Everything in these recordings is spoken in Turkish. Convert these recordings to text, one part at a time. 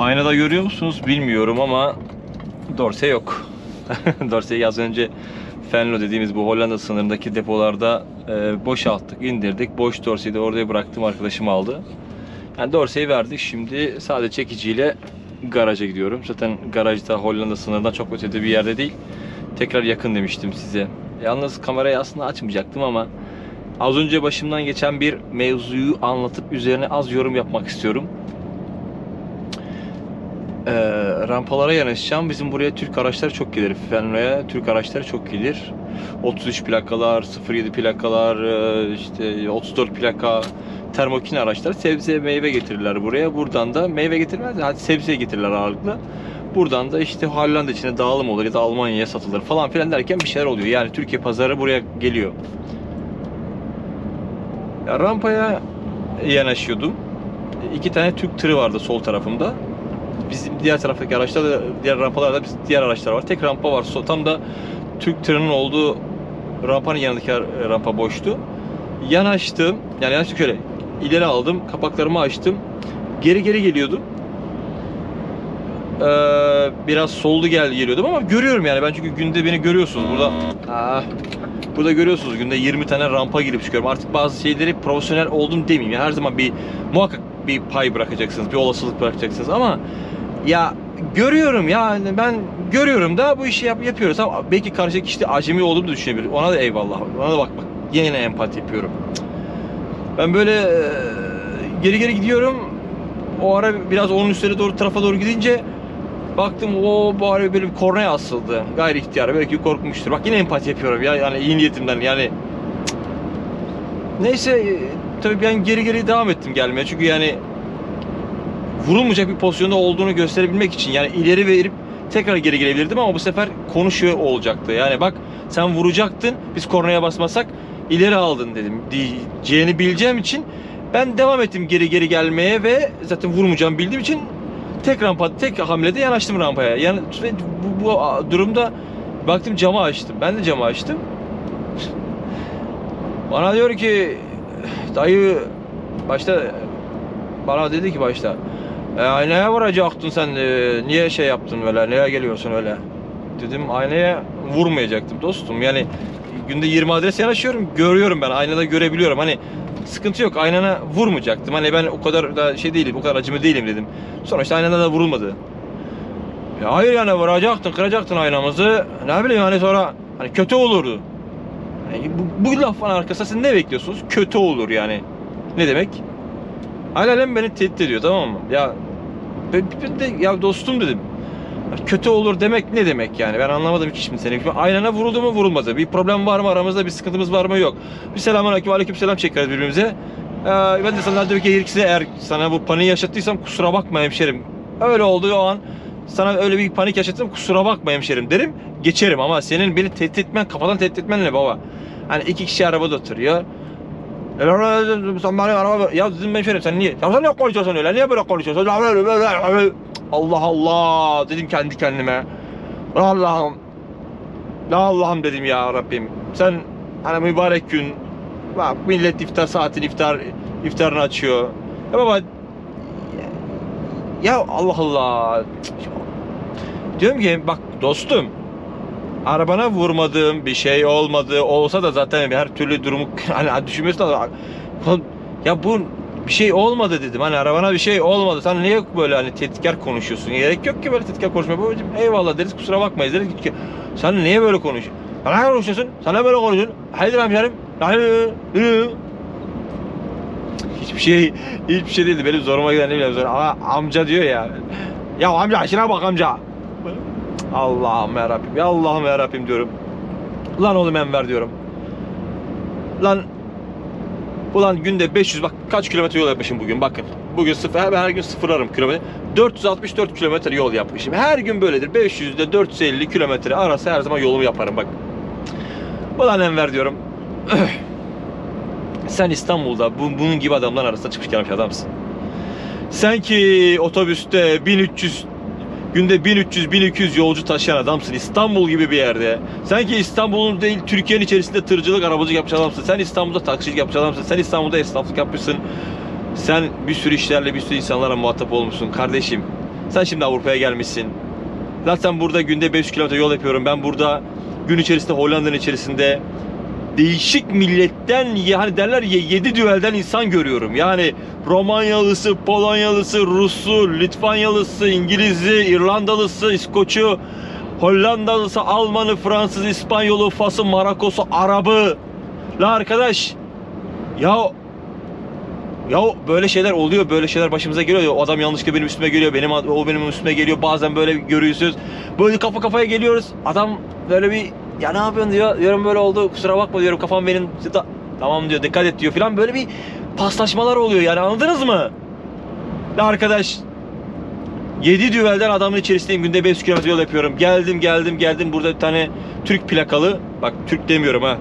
Aynada görüyor musunuz bilmiyorum ama dorse yok. Dorseyi az önce Venlo dediğimiz bu Hollanda sınırındaki depolarda e, boşalttık, indirdik. Boş dorseyi de oraya bıraktım, arkadaşım aldı. Yani dorseyi verdik. Şimdi sadece çekiciyle garaja gidiyorum. Zaten garajda Hollanda sınırından çok ötede bir yerde değil. Tekrar yakın demiştim size. Yalnız kamerayı aslında açmayacaktım ama az önce başımdan geçen bir mevzuyu anlatıp üzerine az yorum yapmak istiyorum. Ee, rampalara yanaşacağım. Bizim buraya Türk araçları çok gelir. Fenlo'ya Türk araçları çok gelir. 33 plakalar, 07 plakalar, e, işte 34 plaka termokin araçlar sebze meyve getirirler buraya. Buradan da meyve getirmez hadi sebze getirirler ağırlıklı. Buradan da işte Hollanda içine dağılım olur ya da Almanya'ya satılır falan filan derken bir şeyler oluyor. Yani Türkiye pazarı buraya geliyor. Ya rampaya yanaşıyordum. İki tane Türk tırı vardı sol tarafımda. Bizim diğer taraftaki araçlar da diğer rampalarda biz diğer araçlar var. Tek rampa var. Tam da Türk tırının olduğu rampanın yanındaki rampa boştu. Yanaştım. Yani yanaştım şöyle. ileri aldım. Kapaklarımı açtım. Geri geri geliyordum. Ee, biraz soldu gel geliyordum ama görüyorum yani ben çünkü günde beni görüyorsunuz burada. Ah, burada görüyorsunuz günde 20 tane rampa girip çıkıyorum. Artık bazı şeyleri profesyonel oldum demeyeyim. Yani her zaman bir muhakkak bir pay bırakacaksınız, bir olasılık bırakacaksınız ama ya görüyorum yani ben görüyorum da bu işi yap, yapıyoruz ama belki karşıdaki kişi de acemi olduğumu da düşünebilir. Ona da eyvallah. Ona da bak bak yine empati yapıyorum. Ben böyle e, geri geri gidiyorum. O ara biraz onun üstüne doğru tarafa doğru gidince baktım o bari böyle bir kornaya asıldı. Gayri ihtiyar belki korkmuştur. Bak yine empati yapıyorum ya yani iyi niyetimden yani. Cık. Neyse e, tabii ben geri geri devam ettim gelmeye çünkü yani vurulmayacak bir pozisyonda olduğunu gösterebilmek için yani ileri verip tekrar geri gelebilirdim ama bu sefer konuşuyor olacaktı. Yani bak sen vuracaktın biz kornaya basmasak ileri aldın dedim diyeceğini bileceğim için ben devam ettim geri geri gelmeye ve zaten vurmayacağımı bildiğim için tek rampa tek hamlede yanaştım rampaya. Yani bu, bu durumda baktım camı açtım. Ben de camı açtım. Bana diyor ki dayı başta bana dedi ki başta e, aynaya vuracaktın sen e, niye şey yaptın böyle neye geliyorsun öyle dedim aynaya vurmayacaktım dostum. Yani günde 20 adres yanaşıyorum görüyorum ben aynada görebiliyorum. Hani sıkıntı yok aynana vurmayacaktım. Hani ben o kadar da şey değilim o kadar acıma değilim dedim. Sonuçta aynada da vurulmadı. Ya hayır yani vuracaktın kıracaktın aynamızı. Ne bileyim hani sonra hani kötü olurdu. Yani bu, bu lafın arkasında siz ne bekliyorsunuz? Kötü olur yani. Ne demek? Alem beni tehdit ediyor tamam mı? Ya ben, de ya dostum dedim. Kötü olur demek ne demek yani? Ben anlamadım ki şimdi seni. Aynana vuruldu mu vurulmadı. Bir problem var mı aramızda bir sıkıntımız var mı yok. Bir selamun aleyküm aleyküm selam çekeriz birbirimize. Ee, ben de sana dedim ki gerekirse eğer sana bu paniği yaşattıysam kusura bakma hemşerim. Öyle oldu o an. Sana öyle bir panik yaşattım kusura bakma hemşerim derim. Geçerim ama senin beni tehdit etmen kafadan tehdit etmen ne baba? Hani iki kişi arabada oturuyor. Ya dedim ben şöyle sen niye? Ya sen ne konuşuyorsun öyle? Niye böyle konuşuyorsun? Allah Allah dedim kendi kendime. Allah'ım ya Allah'ım dedim ya Rabbim. Sen hani mübarek gün bak millet iftar saatini iftar iftarını açıyor. Ya baba ya Allah Allah. Diyorum ki bak dostum arabana vurmadığım bir şey olmadı olsa da zaten her türlü durumu hani düşünmesi lazım. Ya bu bir şey olmadı dedim. Hani arabana bir şey olmadı. Sen niye böyle hani tehditkar konuşuyorsun? Gerek yok ki böyle tehditkar konuşmaya. Babacım eyvallah deriz kusura bakmayız deriz ki sen niye böyle konuşuyorsun? Ne konuşuyorsun? Ne böyle konuşuyorsun? Haydi hemşerim. Hiçbir şey hiçbir şey değildi. Benim zoruma giden ne bileyim ama amca diyor ya. Ya amca şuna bak amca. Allah'ım ya Rabbim. Ya Allah'ım ya Rabbim diyorum. Lan oğlum Enver diyorum. Lan Ulan günde 500 bak kaç kilometre yol yapmışım bugün bakın. Bugün sıfır ben her gün sıfırlarım kilometre. 464 kilometre yol yapmışım. Her gün böyledir. 500 ile 450 kilometre arası her zaman yolumu yaparım bak. Ulan Enver diyorum. Sen İstanbul'da bu, bunun gibi adamların arasında çıkmış gelmiş adamsın. Sen ki otobüste 1300 günde 1300-1200 yolcu taşıyan adamsın İstanbul gibi bir yerde. Sen ki İstanbul'un değil Türkiye'nin içerisinde tırcılık, arabacılık yapmış adamsın. Sen İstanbul'da taksicilik yapmış adamsın. Sen İstanbul'da esnaflık yapmışsın. Sen bir sürü işlerle bir sürü insanlara muhatap olmuşsun kardeşim. Sen şimdi Avrupa'ya gelmişsin. Zaten burada günde 500 kilometre yol yapıyorum. Ben burada gün içerisinde Hollanda'nın içerisinde değişik milletten yani derler ya 7 düelden insan görüyorum. Yani Romanyalısı, Polonyalısı, Rusu, Litvanyalısı, İngilizi, İrlandalısı, İskoçu, Hollandalısı, Almanı, Fransız, İspanyolu, Fas'ı, Marakosu, Arabı. La arkadaş ya ya böyle şeyler oluyor, böyle şeyler başımıza geliyor. O adam yanlışlıkla benim üstüme geliyor, benim o benim üstüme geliyor. Bazen böyle görüyorsunuz. Böyle kafa kafaya geliyoruz. Adam böyle bir ya ne yapıyorsun diyor. Diyorum böyle oldu. Kusura bakma diyorum. Kafam benim tamam diyor. Dikkat et diyor falan. Böyle bir paslaşmalar oluyor yani anladınız mı? Arkadaş 7 düvelden adamın içerisindeyim. Günde 500 kilometre yol yapıyorum. Geldim geldim geldim. Burada bir tane Türk plakalı. Bak Türk demiyorum ha.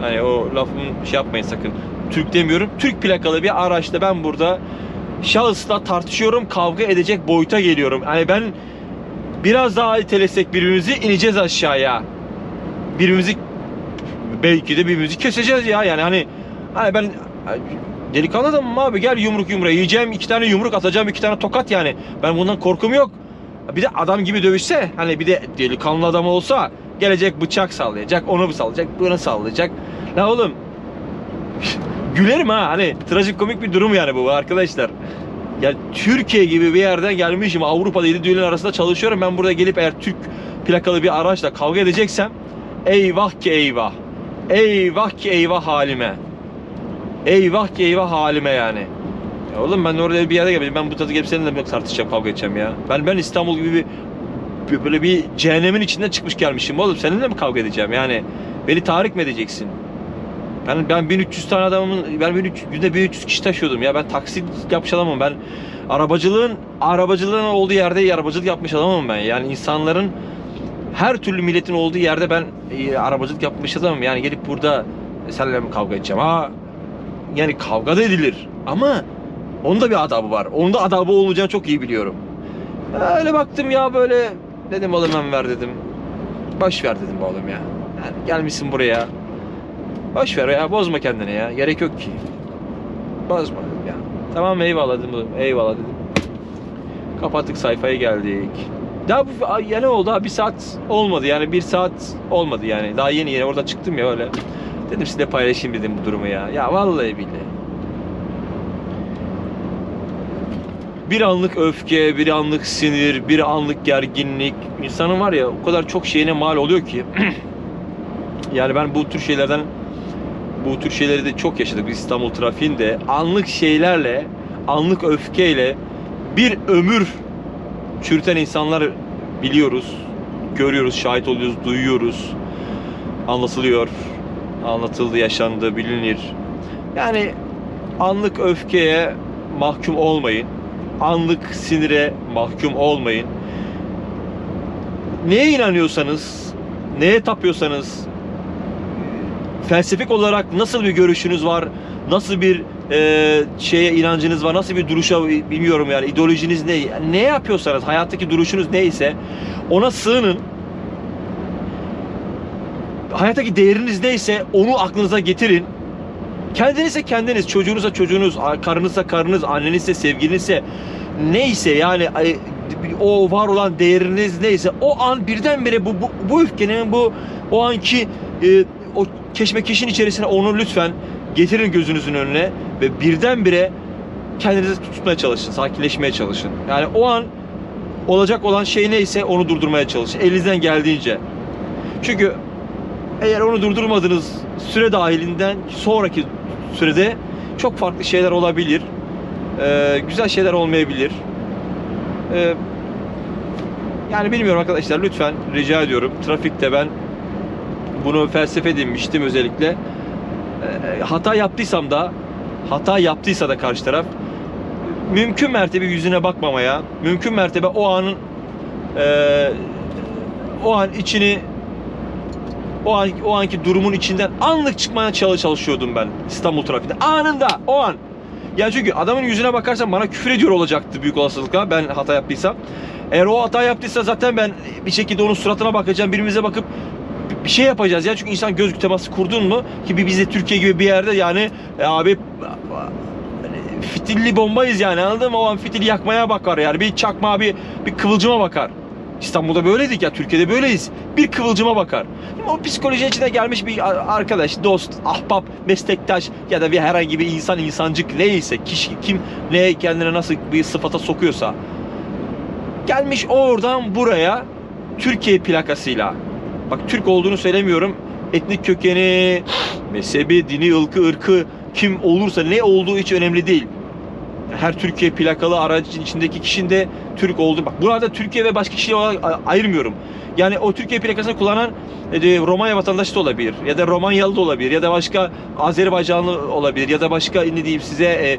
Hani o lafımı şey yapmayın sakın. Türk demiyorum. Türk plakalı bir araçta ben burada şahısla tartışıyorum, kavga edecek boyuta geliyorum. Hani ben biraz daha itelesek birbirimizi ineceğiz aşağıya. Birbirimizi belki de birbirimizi keseceğiz ya. Yani hani hani ben delikanlı adamım abi gel yumruk yumruğa yiyeceğim iki tane yumruk atacağım iki tane tokat yani. Ben bundan korkum yok. Bir de adam gibi dövüşse hani bir de delikanlı adam olsa gelecek bıçak sallayacak, onu bir sallayacak, bunu sallayacak. La oğlum gülerim ha hani trajikomik bir durum yani bu arkadaşlar. Ya Türkiye gibi bir yerden gelmişim Avrupa'da 7 düğünün arasında çalışıyorum. Ben burada gelip eğer Türk plakalı bir araçla kavga edeceksem eyvah ki eyvah. Eyvah ki eyvah halime. Eyvah ki eyvah halime yani. Ya oğlum ben orada bir yere geleceğim. Ben bu tadı gelip seninle tartışacağım, kavga edeceğim ya. Ben ben İstanbul gibi bir- böyle bir cehennemin içinden çıkmış gelmişim oğlum. Seninle mi kavga edeceğim yani? Beni tahrik mi edeceksin? Ben ben 1300 tane adamın ben 1300 günde 1300 kişi taşıyordum ya. Ben taksi yapmış adamım. Ben arabacılığın arabacılığın olduğu yerde arabacılık yapmış adamım ben. Yani insanların her türlü milletin olduğu yerde ben e, arabacılık yapmış adamım. Yani gelip burada seninle mi kavga edeceğim? Ha yani kavga da edilir ama onun da bir adabı var. Onun da adabı olacağını çok iyi biliyorum. Öyle baktım ya böyle dedim oğlum ben ver dedim. Boş ver dedim oğlum ya. Yani gelmişsin buraya. Boş ver ya bozma kendini ya. Gerek yok ki. Bozma ya. Tamam eyvallah dedim. Eyvallah dedim. Kapattık sayfaya geldik. Daha bu ya ne oldu? Ha, bir saat olmadı yani bir saat olmadı yani. Daha yeni yeni orada çıktım ya öyle. Dedim size paylaşayım dedim bu durumu ya. Ya vallahi billahi. Bir anlık öfke, bir anlık sinir, bir anlık gerginlik. İnsanın var ya o kadar çok şeyine mal oluyor ki. yani ben bu tür şeylerden bu tür şeyleri de çok yaşadık biz İstanbul trafiğinde. Anlık şeylerle, anlık öfkeyle bir ömür çürüten insanlar biliyoruz, görüyoruz, şahit oluyoruz, duyuyoruz. Anlatılıyor, anlatıldı, yaşandı, bilinir. Yani anlık öfkeye mahkum olmayın. Anlık sinire mahkum olmayın. Neye inanıyorsanız, neye tapıyorsanız, felsefik olarak nasıl bir görüşünüz var, nasıl bir e, şeye inancınız var, nasıl bir duruşa bilmiyorum yani ideolojiniz ne, ne yapıyorsanız, hayattaki duruşunuz neyse ona sığının. Hayattaki değeriniz neyse onu aklınıza getirin. Kendinizse kendiniz, çocuğunuzsa çocuğunuz, karınızsa karınız, annenizse sevgilinizse neyse yani o var olan değeriniz neyse o an birdenbire bu, bu, bu öfkenin bu o anki e, o keşmekeşin içerisine onu lütfen getirin gözünüzün önüne ve birdenbire kendinizi tutmaya çalışın, sakinleşmeye çalışın. Yani o an olacak olan şey neyse onu durdurmaya çalışın. Elinizden geldiğince. Çünkü eğer onu durdurmadığınız süre dahilinden sonraki sürede çok farklı şeyler olabilir. Ee, güzel şeyler olmayabilir. Ee, yani bilmiyorum arkadaşlar lütfen rica ediyorum. Trafikte ben bunu felsefe edinmiştim özellikle. Ee, hata yaptıysam da hata yaptıysa da karşı taraf mümkün mertebe yüzüne bakmamaya, mümkün mertebe o anın eee, o an içini o an o anki durumun içinden anlık çıkmaya çalış çalışıyordum ben İstanbul trafiğinde. Anında o an. Ya çünkü adamın yüzüne bakarsan bana küfür ediyor olacaktı büyük olasılıkla ben hata yaptıysam. Eğer o hata yaptıysa zaten ben bir şekilde onun suratına bakacağım, birbirimize bakıp bir şey yapacağız ya. Çünkü insan göz teması kurdun mu ki bir bize Türkiye gibi bir yerde yani e, abi fitilli bombayız yani anladın mı? O an fitili yakmaya bakar yani. Bir çakmağa bir, bir kıvılcıma bakar. İstanbul'da böyleydik ya, Türkiye'de böyleyiz. Bir kıvılcıma bakar. O psikoloji içine gelmiş bir arkadaş, dost, ahbap, meslektaş ya da bir herhangi bir insan, insancık neyse, kişi kim ne kendine nasıl bir sıfata sokuyorsa gelmiş oradan buraya Türkiye plakasıyla bak Türk olduğunu söylemiyorum etnik kökeni mezhebi dini ılkı ırkı kim olursa ne olduğu hiç önemli değil her Türkiye plakalı aracın içindeki kişinin de Türk olduğu bak burada Türkiye ve başka kişi olarak a- ayırmıyorum yani o Türkiye plakasını kullanan e, Romanya vatandaşı da olabilir ya da Romanyalı da olabilir ya da başka Azerbaycanlı olabilir ya da başka ne diyeyim size e,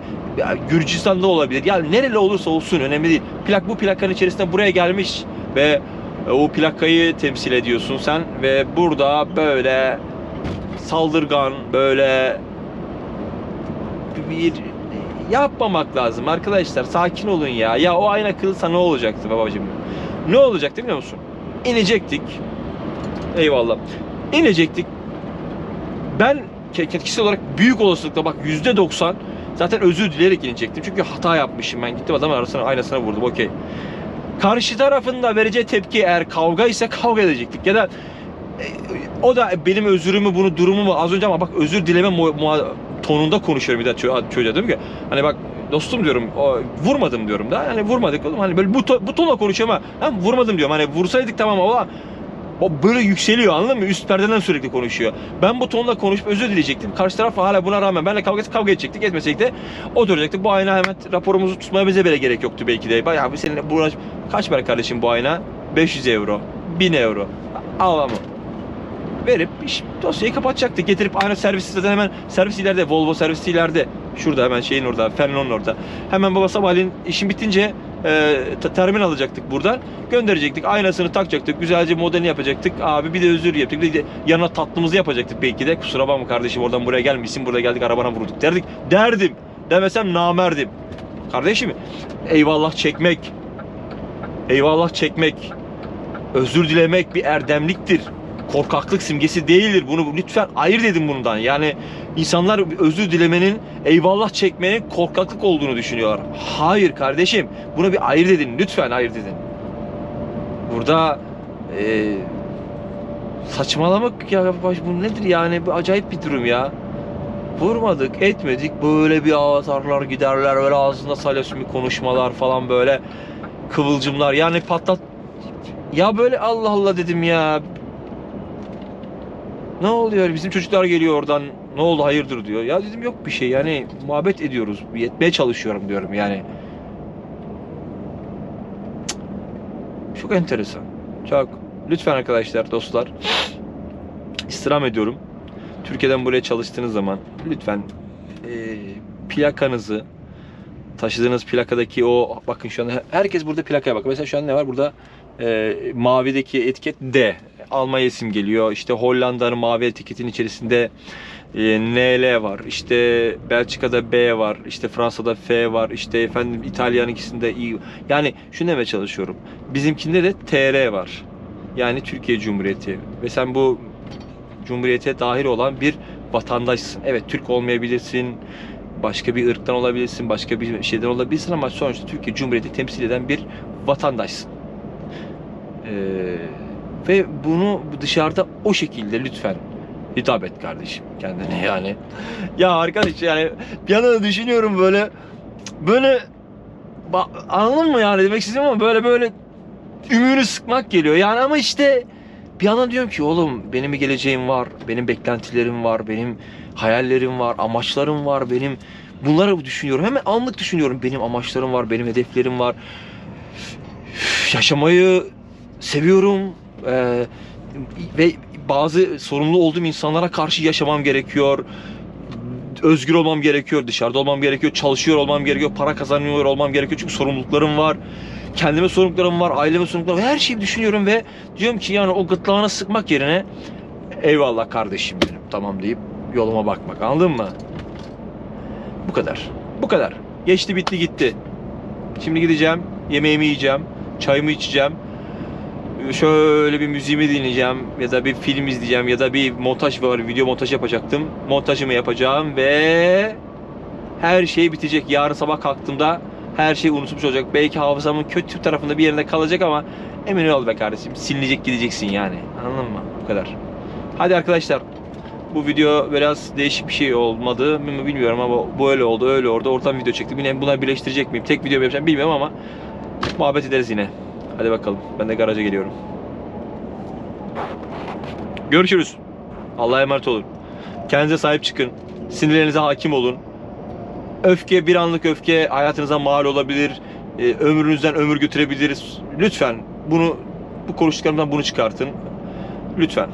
Gürcistan'da olabilir. Yani nereli olursa olsun önemli değil. Plak bu plakanın içerisinde buraya gelmiş ve o plakayı temsil ediyorsun sen ve burada böyle saldırgan böyle bir yapmamak lazım arkadaşlar. Sakin olun ya. Ya o ayna kırılsa ne olacaktı babacığım? Ne olacaktı biliyor musun? İnecektik. Eyvallah. İnecektik. Ben kişisel olarak büyük olasılıkla bak %90 zaten özür dileyerek inecektim. Çünkü hata yapmışım ben. Gittim adamın arasına aynasına vurdum. Okey. Karşı tarafın da vereceği tepki eğer kavga ise kavga edecektik. Ya da e, o da benim özürümü bunu durumumu az önce ama bak özür dileme mu- tonunda konuşuyorum bir de ço- çocuğa diyorum ki hani bak dostum diyorum o, vurmadım diyorum da hani vurmadık oğlum hani böyle bu, to- bu tonla konuşuyorum ama vurmadım diyorum hani vursaydık tamam ama o böyle yükseliyor anladın mı? Üst perdeden sürekli konuşuyor. Ben bu tonla konuşup özür dileyecektim. Karşı taraf hala buna rağmen benimle kavga, kavga edecektik. Etmesek de o duracaktı. Bu ayna hemen raporumuzu tutmaya bize bile gerek yoktu belki de. Bayağı bir senin bu kaç para kardeşim bu ayna? 500 euro. 1000 euro. Al ama. Verip iş, dosyayı kapatacaktık. Getirip aynı servisi zaten hemen servis ileride. Volvo servisi ileride. Şurada hemen şeyin orada. Fenlon'un orada. Hemen baba sabahleyin işin bitince e, te- termin alacaktık buradan. Gönderecektik. Aynasını takacaktık. Güzelce modelini yapacaktık. Abi bir de özür yapacaktık. Bir de yanına tatlımızı yapacaktık belki de. Kusura bakma kardeşim oradan buraya gelmişsin. Burada geldik arabana vurduk derdik. Derdim. Demesem namerdim. Kardeşim eyvallah çekmek. Eyvallah çekmek. Özür dilemek bir erdemliktir. Korkaklık simgesi değildir. Bunu lütfen ayır dedim bundan. Yani insanlar özür dilemenin, eyvallah çekmenin korkaklık olduğunu düşünüyorlar. Hayır kardeşim. Buna bir ayır dedin. Lütfen ayır dedin. Burada eee saçmalamak ya baş- bu nedir yani? Bu acayip bir durum ya. Vurmadık, etmedik. Böyle bir avatarlar giderler. Böyle ağzında salyasumi konuşmalar falan böyle kıvılcımlar. Yani patlat ya böyle Allah Allah dedim ya. Ne oluyor? Bizim çocuklar geliyor oradan. Ne oldu hayırdır diyor. Ya dedim yok bir şey yani muhabbet ediyoruz. Yetmeye çalışıyorum diyorum yani. Çok enteresan. Çok. Lütfen arkadaşlar, dostlar. istirham ediyorum. Türkiye'den buraya çalıştığınız zaman lütfen eee, plakanızı taşıdığınız plakadaki o bakın şu an herkes burada plakaya bak. Mesela şu an ne var burada? Ee, mavideki etiket D. Almanya isim geliyor. İşte Hollanda'nın mavi etiketin içerisinde e, NL var. İşte Belçika'da B var. İşte Fransa'da F var. İşte efendim İtalya'nın ikisinde I. Yani şunu demeye çalışıyorum. Bizimkinde de TR var. Yani Türkiye Cumhuriyeti. Ve sen bu Cumhuriyete dahil olan bir vatandaşsın. Evet Türk olmayabilirsin. Başka bir ırktan olabilirsin. Başka bir şeyden olabilirsin ama sonuçta Türkiye Cumhuriyeti temsil eden bir vatandaşsın. Ee, ve bunu dışarıda o şekilde lütfen hitap et kardeşim kendine yani. Ya arkadaş yani bir yandan düşünüyorum böyle böyle anladın mı yani demek istediğim ama böyle böyle ümüğünü sıkmak geliyor. Yani ama işte bir yandan diyorum ki oğlum benim bir geleceğim var, benim beklentilerim var, benim hayallerim var, amaçlarım var, benim bunları düşünüyorum. Hemen anlık düşünüyorum. Benim amaçlarım var, benim hedeflerim var. Yaşamayı seviyorum Ee, ve bazı sorumlu olduğum insanlara karşı yaşamam gerekiyor. Özgür olmam gerekiyor, dışarıda olmam gerekiyor, çalışıyor olmam gerekiyor, para kazanıyor olmam gerekiyor çünkü sorumluluklarım var. Kendime sorumluluklarım var, aileme sorumluluklarım var. Her şeyi düşünüyorum ve diyorum ki yani o gırtlağına sıkmak yerine eyvallah kardeşim benim tamam deyip yoluma bakmak anladın mı? Bu kadar. Bu kadar. Geçti bitti gitti. Şimdi gideceğim, yemeğimi yiyeceğim, çayımı içeceğim. Şöyle bir müziğimi dinleyeceğim ya da bir film izleyeceğim ya da bir montaj var, video montaj yapacaktım. Montajımı yapacağım ve her şey bitecek. Yarın sabah kalktığımda her şey unutulmuş olacak. Belki hafızamın kötü tarafında bir yerinde kalacak ama emin ol be kardeşim. Silinecek gideceksin yani. Anladın mı? Bu kadar. Hadi arkadaşlar. Bu video biraz değişik bir şey olmadı bilmiyorum ama bu öyle oldu öyle oldu. Oradan video çektim. Yine bunları birleştirecek miyim? Tek video yapacağım bilmiyorum ama muhabbet ederiz yine. Hadi bakalım. Ben de garaja geliyorum. Görüşürüz. Allah'a emanet olun. Kendinize sahip çıkın. Sinirlerinize hakim olun. Öfke, bir anlık öfke hayatınıza mal olabilir. Ee, ömrünüzden ömür götürebilir. Lütfen bunu bu konuştuklarımdan bunu çıkartın. Lütfen.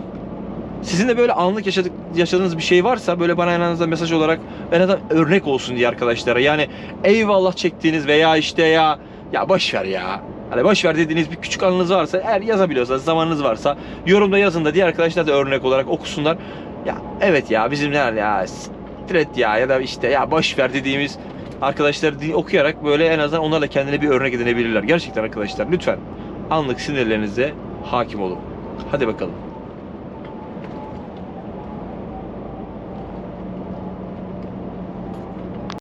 Sizin de böyle anlık yaşadık, yaşadığınız bir şey varsa böyle bana en azından mesaj olarak en azından örnek olsun diye arkadaşlara. Yani eyvallah çektiğiniz veya işte ya ya boş ver ya. Hani boş ver dediğiniz bir küçük anınız varsa eğer yazabiliyorsanız zamanınız varsa yorumda yazın da diğer arkadaşlar da örnek olarak okusunlar. Ya evet ya bizim ne ya stret ya ya da işte ya boş ver dediğimiz arkadaşlar okuyarak böyle en azından onlar da kendine bir örnek edinebilirler. Gerçekten arkadaşlar lütfen anlık sinirlerinize hakim olun. Hadi bakalım.